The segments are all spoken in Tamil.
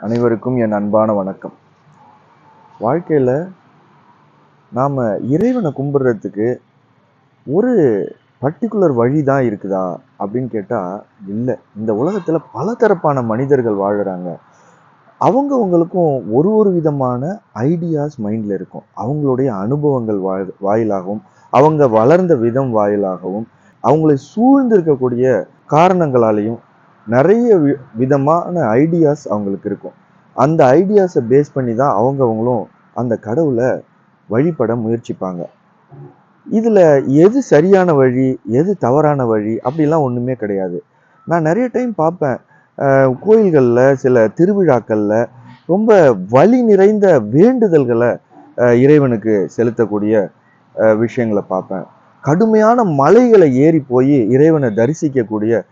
அனைவருக்கும் என் அன்பான வணக்கம். வாழ்க்கையில் நாம் இறைவனை கும்பிட்றதுக்கு ஒரு பர்டிகுலர் வழி தான் இருக்குதா அப்படின்னு கேட்டால் இல்லை. இந்த உலகத்தில் பலதரப்பான மனிதர்கள் வாழுறாங்க. அவங்கவங்களுக்கும் ஒரு ஒரு விதமான ஐடியாஸ் மைண்டில் இருக்கும். அவங்களுடைய அனுபவங்கள் வாய் வாயிலாகவும் அவங்க வளர்ந்த விதம் வாயிலாகவும் அவங்களை சூழ்ந்திருக்கக்கூடிய காரணங்களாலையும் நிறைய வி- விதமான ஐடியாஸ் அவங்களுக்கு இருக்கும். அந்த ஐடியாஸை பேஸ் பண்ணி தான் அவங்கவங்களும் அந்த கடவுளை வழிபட முயற்சிப்பாங்க. இதில் எது சரியான வழி எது தவறான வழி அப்படிலாம் ஒன்றுமே கிடையாது. நான் நிறைய டைம் பார்ப்பேன். கோயில்களில் சில திருவிழாக்களில் ரொம்ப வழி நிறைந்த வேண்டுதல்களை இறைவனுக்கு செலுத்தக்கூடிய விஷயங்களை பார்ப்பேன். கடுமையான மலைகளை ஏறி போய் இறைவனை தரிசிக்கக்கூடிய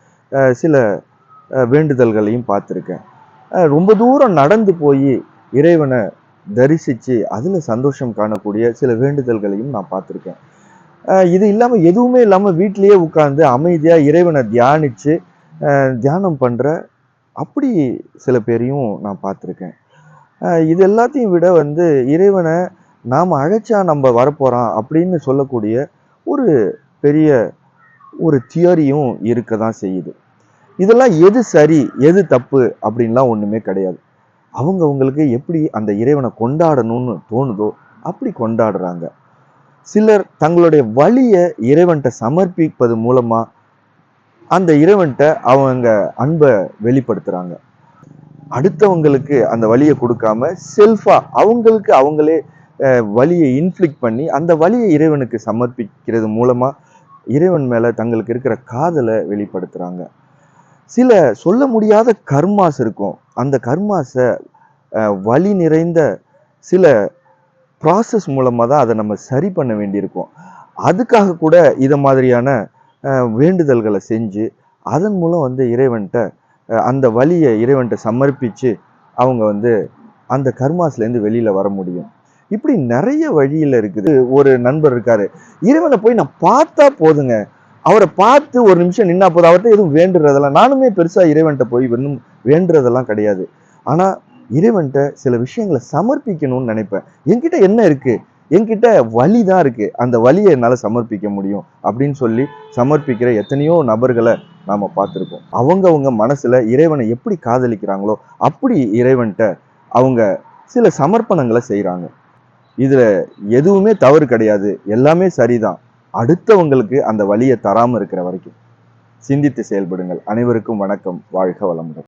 சில வேண்டுதல்களையும் பார்த்துருக்கேன். ரொம்ப தூரம் நடந்து போய் இறைவனை தரிசித்து அதில் சந்தோஷம் காணக்கூடிய சில வேண்டுதல்களையும் நான் பார்த்துருக்கேன். இது இல்லாமல் எதுவுமே இல்லாமல் வீட்டிலேயே உட்காந்து அமைதியாக இறைவனை தியானித்து தியானம் பண்ணுற அப்படி சில பேரையும் நான் பார்த்துருக்கேன். இது எல்லாத்தையும் விட வந்து இறைவனை நாம் அழைச்சா நம்ம வரப்போகிறோம் அப்படின்னு சொல்லக்கூடிய ஒரு பெரிய ஒரு தியரியும் இருக்க தான் செய்யுது. இதெல்லாம் எது சரி எது தப்பு அப்படின்லாம் ஒன்றுமே கிடையாது. அவங்கவங்களுக்கு எப்படி அந்த இறைவனை கொண்டாடணும்னு தோணுதோ அப்படி கொண்டாடுறாங்க. சிலர் தங்களுடைய வழியை இறைவன்கிட்ட சமர்ப்பிப்பது மூலமாக அந்த இறைவன்கிட்ட அவங்க அன்பை வெளிப்படுத்துகிறாங்க அடுத்தவங்களுக்கு அந்த வழியை கொடுக்காம செல்ஃபாக அவங்களுக்கு அவங்களே வழியை இன்ஃப்ளிக் பண்ணி அந்த வழியை இறைவனுக்கு சமர்ப்பிக்கிறது மூலமாக இறைவன் மேலே தங்களுக்கு இருக்கிற காதலை வெளிப்படுத்துகிறாங்க சில சொல்ல முடியாத கர்மாஸ் இருக்கும். அந்த கர்மாஸை வழி நிறைந்த சில ப்ராசஸ் மூலமாக தான் அதை நம்ம சரி பண்ண வேண்டியிருக்கும். அதுக்காக கூட இதை மாதிரியான வேண்டுதல்களை செஞ்சு அதன் மூலம் வந்து இறைவன்கிட்ட அந்த வழியை இறைவன்கிட்ட சமர்ப்பித்து அவங்க வந்து அந்த கர்மாஸ்லேருந்து வெளியில் வர முடியும். இப்படி நிறைய வழியில் இருக்குது. ஒரு நண்பர் இருக்காரு. இறைவனை போய் நான் பார்த்தா போதுங்க. அவரை பார்த்து ஒரு நிமிஷம் நின்னா போதும். அவர்கிட்ட எதுவும் வேண்டுறதெல்லாம் நானுமே பெருசாக இறைவன்கிட்ட போய் வேணும் வேண்டுறதெல்லாம் கிடையாது. ஆனால் இறைவன்கிட்ட சில விஷயங்களை சமர்ப்பிக்கணும்னு நினைப்பேன். என்கிட்ட என்ன இருக்குது என்கிட்ட வழி தான் இருக்குது அந்த வழியை என்னால் சமர்ப்பிக்க முடியும் அப்படின்னு சொல்லி சமர்ப்பிக்கிற எத்தனையோ நபர்களை நாம் பார்த்துருக்கோம் அவங்கவுங்க மனசில் இறைவனை எப்படி காதலிக்கிறாங்களோ அப்படி இறைவன்கிட்ட அவங்க சில சமர்ப்பணங்களை செய்கிறாங்க இதில் எதுவுமே தவறு கிடையாது. எல்லாமே சரிதான். அடுத்தவங்களுக்கு அந்த வழியை தராமல் இருக்கிற வரைக்கும் சிந்தித்து செயல்படுங்கள். அனைவருக்கும் வணக்கம். வாழ்க வளமுடன்.